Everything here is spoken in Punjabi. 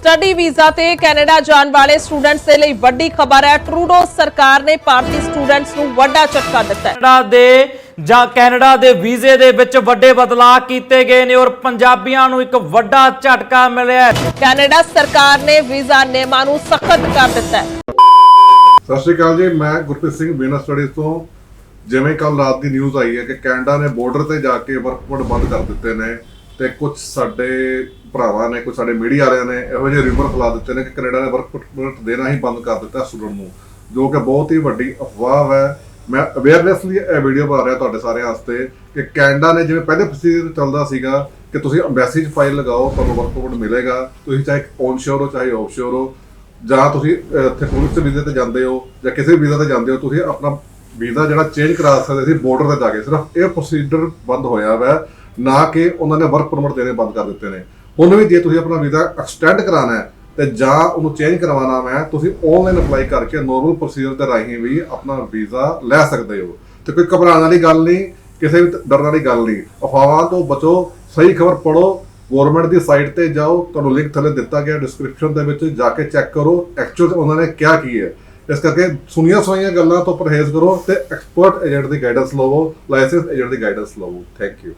ਸਟੱਡੀ ਵੀਜ਼ਾ ਤੇ ਕੈਨੇਡਾ ਜਾਣ ਵਾਲੇ ਸਟੂਡੈਂਟਸ ਦੇ ਲਈ ਵੱਡੀ ਖਬਰ ਹੈ। ਟਰੂਡੋ ਸਰਕਾਰ ਨੇ ਭਾਰਤੀ ਸਟੂਡੈਂਟਸ ਨੂੰ ਵੱਡਾ ਝਟਕਾ ਦਿੱਤਾ ਹੈ। ਕੈਨੇਡਾ ਦੇ ਜਾਂ ਕੈਨੇਡਾ ਦੇ ਵੀਜ਼ੇ ਦੇ ਵਿੱਚ ਵੱਡੇ ਬਦਲਾਅ ਕੀਤੇ ਗਏ ਨੇ ਔਰ ਪੰਜਾਬੀਆਂ ਨੂੰ ਇੱਕ ਵੱਡਾ ਝਟਕਾ ਮਿਲਿਆ ਹੈ। ਕੈਨੇਡਾ ਸਰਕਾਰ ਨੇ ਵੀਜ਼ਾ ਨਿਯਮਾਂ ਨੂੰ ਸਖਤ ਕਰ ਦਿੱਤਾ ਹੈ। ਸਤਿ ਸ਼੍ਰੀ ਅਕਾਲ ਜੀ ਮੈਂ ਗੁਰਪ੍ਰੀਤ ਸਿੰਘ ਬੀਨਾ ਸਟੱਡੀਜ਼ ਤੋਂ। ਜਿਵੇਂ ਕੱਲ ਰਾਤ ਦੀ ਨਿਊਜ਼ ਆਈ ਹੈ ਕਿ ਕੈਨੇਡਾ ਨੇ ਬਾਰਡਰ ਤੇ ਜਾ ਕੇ ਵਰਕ ਪਰਮਿਟ ਬੰਦ ਕਰ ਦਿੱਤੇ ਨੇ। ਤੇ ਕੁਝ ਸਾਡੇ ਭਰਾਵਾਂ ਨੇ, ਕੁਝ ਸਾਡੇ ਮੀਡੀਆ ਵਾਲਿਆਂ ਨੇ ਇਹੋ ਜਿਹੇ ਰਿਊਮਰ ਫੈਲਾ ਦਿੱਤੇ ਨੇ ਕਿ ਕੈਨੇਡਾ ਨੇ ਵਰਕ ਪਰਮਿਟ ਦੇਣਾ ਹੀ ਬੰਦ ਕਰ ਦਿੱਤਾ ਸਟੂਡੈਂਟ ਨੂੰ, ਜੋ ਕਿ ਬਹੁਤ ਹੀ ਵੱਡੀ ਅਫਵਾਹ ਹੈ। ਮੈਂ ਅਵੇਅਰਨੈਸ ਲਈ ਇਹ ਵੀਡੀਓ ਬਣਾ ਰਿਹਾ ਤੁਹਾਡੇ ਸਾਰਿਆਂ ਵਾਸਤੇ ਕਿ ਕੈਨੇਡਾ ਨੇ ਜਿਵੇਂ ਪਹਿਲੇ ਪ੍ਰੋਸੀਜਰ ਚੱਲਦਾ ਸੀਗਾ ਕਿ ਤੁਸੀਂ ਐਮਬੈਸੀ 'ਚ ਫਾਈਲ ਲਗਾਓ, ਤੁਹਾਨੂੰ ਵਰਕ ਪਰਮਿਟ ਮਿਲੇਗਾ। ਤੁਸੀਂ ਚਾਹੇ ਔਨ ਸ਼ੋਰ ਹੋ, ਚਾਹੇ ਆਫ ਸ਼ੋਰ ਹੋ, ਜਾਂ ਤੁਸੀਂ ਇੱਥੇ ਟੂਰਿਸਟ ਵੀਜ਼ੇ ਤੇ ਜਾਂਦੇ ਹੋ ਜਾਂ ਕਿਸੇ ਵੀਜ਼ੇ ਤੇ ਜਾਂਦੇ ਹੋ, ਤੁਸੀਂ ਆਪਣਾ ਵੀਜ਼ਾ ਜਿਹੜਾ ਚੇਂਜ ਕਰਾ ਸਕਦੇ ਸੀ ਬਾਰਡਰ ਤੇ ਜਾ ਕੇ, ਸਿਰਫ ਇਹ ਪ੍ਰੋਸੀਜਰ ਬੰਦ ਹੋਇਆ ਵਾ, ਨਾ ਕਿ ਉਹਨਾਂ ਨੇ ਵਰਕ ਪਰਮਿਟ ਦੇਣੇ ਬੰਦ ਕਰ ਦਿੱਤੇ ਨੇ। ਹੁਣ ਵੀ ਜੇ ਤੁਸੀਂ ਆਪਣਾ ਵੀਜ਼ਾ ਐਕਸਟੈਂਡ ਕਰਾਉਣਾ ਹੈ, ਤੇ ਜਾਂ ਉਹਨੂੰ ਚੇਂਜ ਕਰਵਾਉਣਾ ਹੈ ਤੁਸੀਂ ਆਨਲਾਈਨ ਅਪਲਾਈ ਕਰਕੇ ਨੋਰਮਲ ਪ੍ਰੋਸੀਜਰ ਦੇ ਰਾਹੀਂ ਵੀ ਆਪਣਾ ਵੀਜ਼ਾ ਲੈ ਸਕਦੇ ਹੋ। ਤੇ ਕੋਈ ਘਬਰਾਉਣ ਵਾਲੀ ਗੱਲ ਨਹੀਂ, ਕਿਸੇ ਵੀ ਡਰਨ ਵਾਲੀ ਗੱਲ ਨਹੀਂ। ਅਫਵਾਹਾਂ ਤੋਂ ਬਚੋ, ਸਹੀ ਖਬਰ ਪੜੋ ਗਵਰਨਮੈਂਟ ਦੀ ਸਾਈਟ ਤੇ ਜਾਓ, ਤੁਹਾਨੂੰ ਲਿੰਕ ਥੱਲੇ ਦਿੱਤਾ ਗਿਆ ਡਿਸਕ੍ਰਿਪਸ਼ਨ ਦੇ ਵਿੱਚ, ਜਾ ਕੇ ਚੈੱਕ ਕਰੋ ਐਕਚੁਅਲ ਉਹਨਾਂ ਨੇ ਕਿਹਾ ਕੀ ਹੈ। ਇਸ ਕਰਕੇ ਸੁਣੀਆਂ ਸੁਣੀਆਂ ਗੱਲਾਂ ਤੋਂ ਪਰਹੇਜ਼ ਕਰੋ ਤੇ ਐਕਸਪਰਟ ਏਜੰਟ ਦੀ ਗਾਈਡੈਂਸ ਲਵੋ ਲਾਇਸੈਂਸ ਏਜੰਟ ਦੀ ਗਾਈਡੈਂਸ ਲਵੋ। Thank you